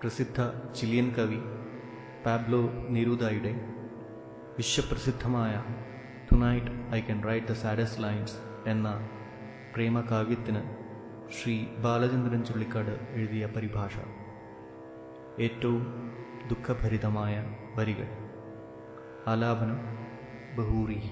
പ്രസിദ്ധ ചിലിയൻ കവി പാബ്ലോ നെരൂദായുടെ വിശ്വപ്രസിദ്ധമായ tonight I can write the saddest lines എന്ന പ്രേമകാവ്യത്തിന് ശ്രീ ബാലചന്ദ്രൻ ചുള്ളിക്കാട് എഴുതിയ പരിഭാഷ. ഏറ്റവും ദുഃഖഭരിതമായ വരികൾ. ആലാപനം ബഹൂറി.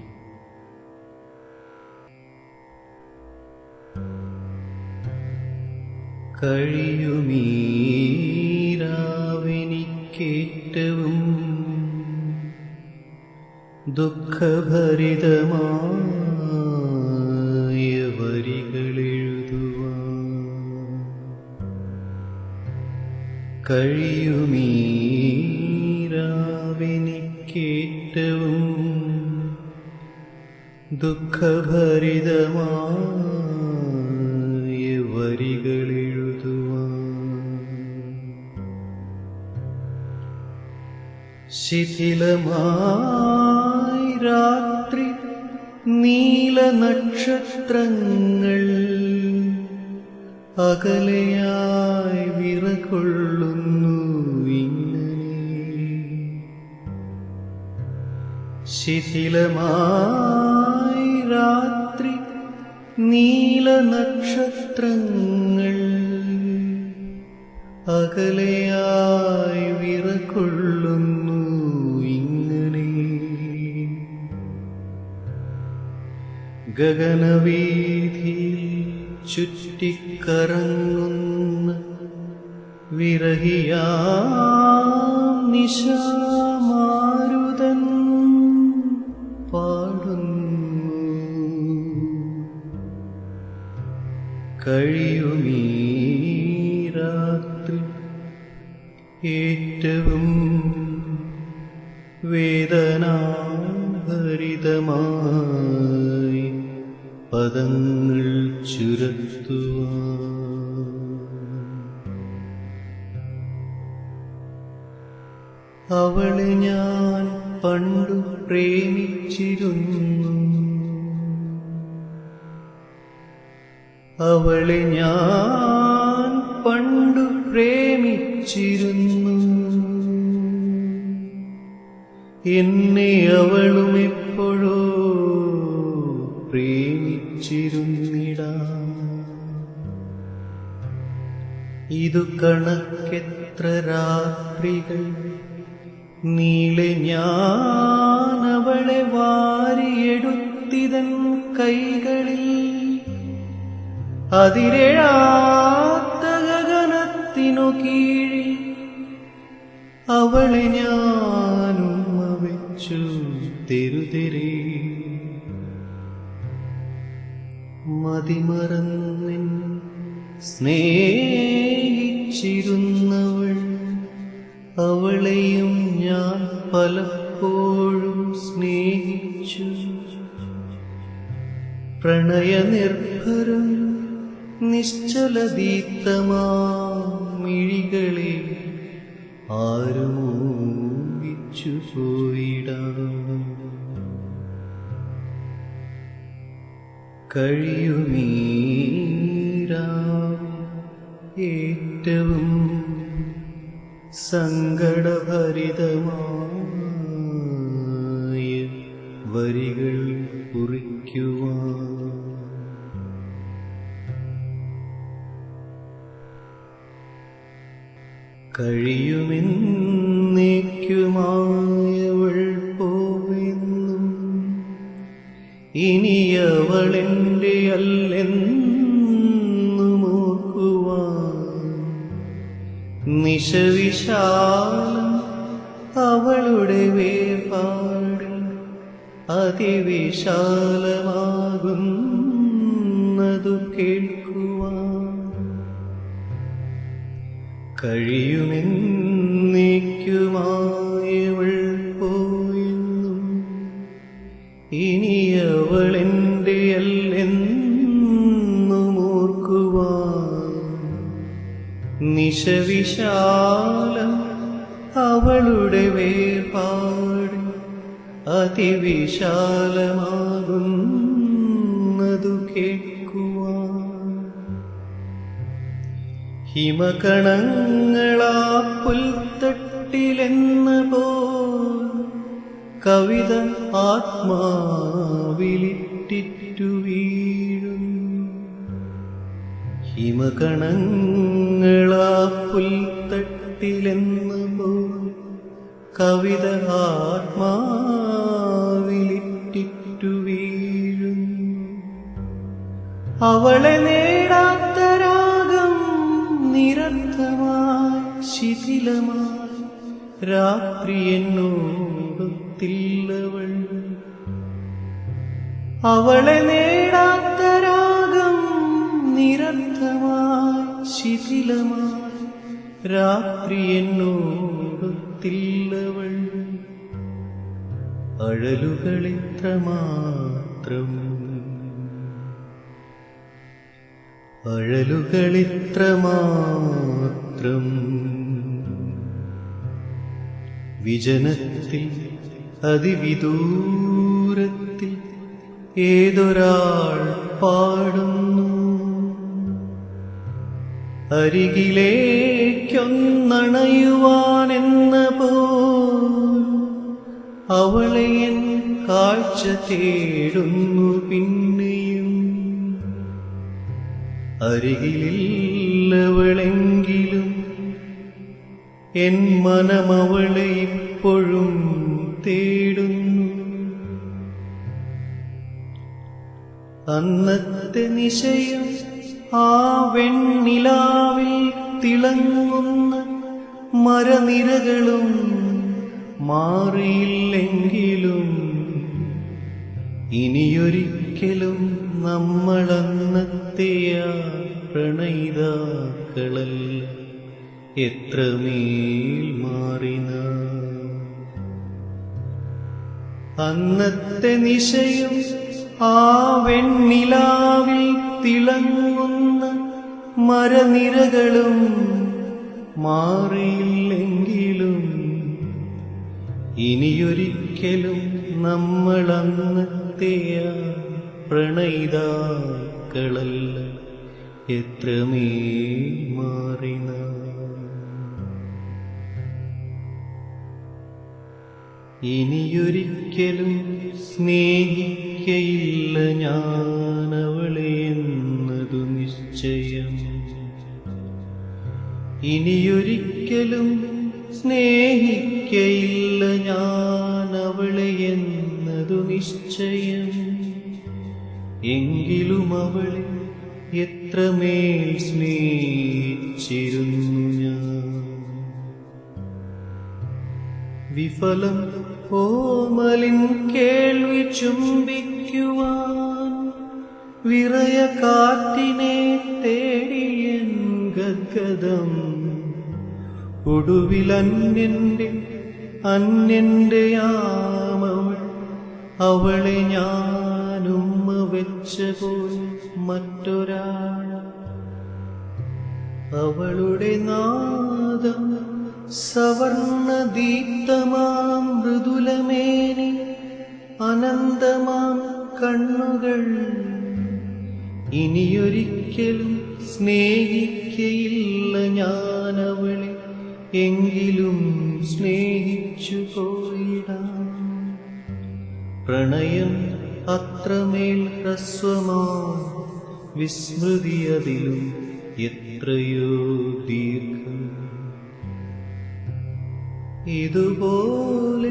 കഴിയുമീരാവെനിക്കേറ്റവും ദുഃഖഭരിതമായ വരികളെഴുതുവാൻ കഴിയുമീരാവെനിക്കേറ്റവും ദുഃഖഭരിതമായ ശിഥിലമായി രാത്രി നീല നക്ഷത്രങ്ങൾ അകലെയായി വിറകൊള്ളുന്നു ഇങ്ങനെ. ശിഥിലമായി രാത്രി നീല നക്ഷത്രങ്ങൾ അകലെയായി വിറകൊള്ളുന്നു ഗഗനവീതിയിൽ ചുറ്റിക്കറങ്ങുന്ന വിരഹിയാം നിശാമാരുതൻ പാടുന്നു. കഴിയുമീ രാത്രി ഏറ്റവും വേദനാഭരിതമായി പദങ്ങൾ ചുരത്തുവാൻ. അവളെ ഞാൻ പണ്ടു പ്രേമിച്ചിരുന്നു. അവളെ ഞാൻ പണ്ടു പ്രേമിച്ചിരുന്നു. എന്നെ അവളും എപ്പോഴോ പ്രേമിച്ചിരുന്നിടാ. ഇതു കണക്കെത്ര രാത്രികൾ നീളെ ഞാനവളെ വാരിയെടുത്തിതൻ കൈകളിൽ. അതിരെഴാത്ത പലപ്പോഴും സ്നേഹിച്ചു. പ്രണയനിർഭരം നിശ്ചലദീപ്തമാമിഴികളെ ആരുമൂഹിച്ചു പോയിടാം. കഴിയുമീരാ ഏറ്റവും സങ്കടഭരിതമായ കഴിയുമെന്നേക്കുമായവൾ പോവെന്നും ഇനിയവളെന്റെ അല്ലെന്നും ഓർക്കുവാൻ നിശവിശാലം അവളുടെ വേപാട് അതിവിശാലമാകുന്നതു കേൾക്കുവാൻ കഴിയുമെന്നേക്കുമായവൾ പോയെന്നും ഇനിയവളെന്റെ അല്ലെന്നും ഓർക്കുവാൻ നിശവിശാലം അവളുടെ വേർപാട് അതിവിശാലമാകുന്നതു ഹിമകണങ്ങളാ പുൽത്തട്ടിലെന്ന് പോ കവിത ആത്മാവിലിട്ടിറ്റു വീഴും ഹിമകണങ്ങളാ പുൽത്തട്ടിലെന്ന് പോ കവിത ആത്മാവിലിട്ടിറ്റു വീഴും അവളെ നേ ശിഥിലമായി രാത്രി എന്നോടൊത്തില്ലവൾ അവളെ നേടാത്ത രാഗം നിരന്തമായി ശിഥിലമായി രാത്രി എന്നോടൊത്തില്ലവൾ അഴലുകളിത്രമാത്രം അഴലുകളിത്ര മാത്രം വിജനത്തിൽ അതിവിദൂരത്തിൽ ഏതൊരാൾ പാടുന്നു? അരികിലേക്കൊന്നണയുവാനെന്ന പോൽ അവളെയൻ കാഴ്ച തേടുന്നു പിന്നെയും. അരികിലില്ലവളെങ്കിലും എൻ മനമവളെ ഇപ്പോഴും തേടുന്നു. അന്നത്തെ നിശയം ആ വെണ്ണിലാവിൽ തിളങ്ങുന്ന മരനിരകളും മാറിയില്ലെങ്കിലും ഇനിയൊരിക്കലും നമ്മളന്നത്തെയ പ്രണയിതാക്കളല്ല. എത്രമേൽ മാറിന? അന്നത്തെ നിശയും ആ വെണ്ണിലാവിൽ തിളങ്ങുന്ന മരനിരകളും മാറിയില്ലെങ്കിലും ഇനിയൊരിക്കലും നമ്മൾ അന്നത്തെ പ്രണയിതാക്കളല്ല എത്രമേൽ മാറിന? ഇനിയൊരിക്കലും സ്നേഹിക്കയില്ല ഞാനവളെ എന്നതു നിശ്ചയം. ഇനിയൊരിക്കലും സ്നേഹിക്കയില്ല ഞാനവളെ എന്നതു നിശ്ചയം. എങ്കിലും അവളെ എത്രമേൽ സ്നേഹിച്ചിരുന്നു ഞാൻ. വിഫലം ഓമലിൻ കേൾവി ചുംബിക്കുവാൻ വിറയ കാറ്റിനെ തേടിയൻ ഗദ്ഗതം ഒടുവിൽ അന്യന്റെ അന്യന്റെ ആമവൾ അവളെ വെച്ച പോലെ മറ്റൊരാൾ. അവളുടെ നാദം സവർണദീപ്തമാം കണ്ണുകൾ ഇനിയൊരിക്കലും സ്നേഹിക്കയില്ല ഞാനവളെ. എങ്കിലും സ്നേഹിച്ചു പോയിടാം. പ്രണയം അത്രമേൽ ഹ്രസ്വമാ വിസ്മൃതി അതിലും എത്രയോ ദീർഘം. ഇതുപോലെ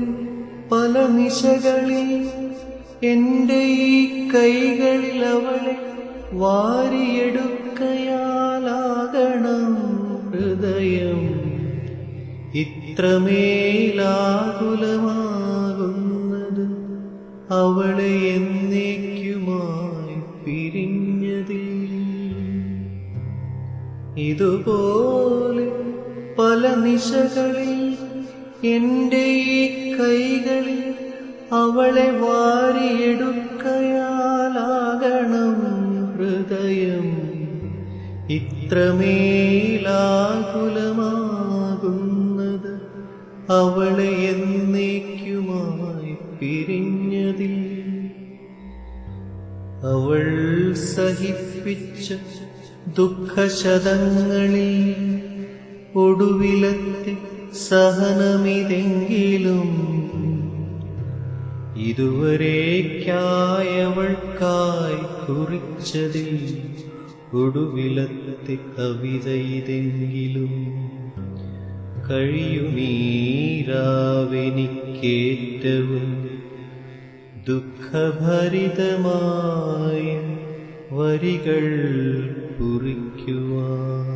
പല നിശകളിൽ എന്റെ ഈ കൈകളിൽ അവളെ വാരിയെടുക്കയാലാകണം ഹൃദയം. ഇത്രമേലാകുലമാകുന്നത് അവളെ എന്നേക്കുമായി പിരിഞ്ഞതിൽ. ഇതുപോലെ പല നിശകളിൽ എന്റെ ഈ കൈകളിൽ അവളെ വാരിയെടുക്കയാലാകണം ഹൃദയം. ഇത്രമേലാകുലമാകുന്നത് അവളെ എന്നേക്കുമായി പിരിഞ്ഞതിൽ. അവൾ സഹിപ്പിച്ച ദുഃഖശതങ്ങളിൽ ഒടുവിലത്തെ സഹനമിതെങ്കിലും ഇതുവരേക്കായവൾക്കായി കുറിച്ചതിൽ ഒടുവിലത്തെ കവിത ഇതെങ്കിലും കഴിയുമീരാവെനിക്കേറ്റവും ദുഃഖഭരിതമായ വരികൾ കുറിക്കുവാൻ.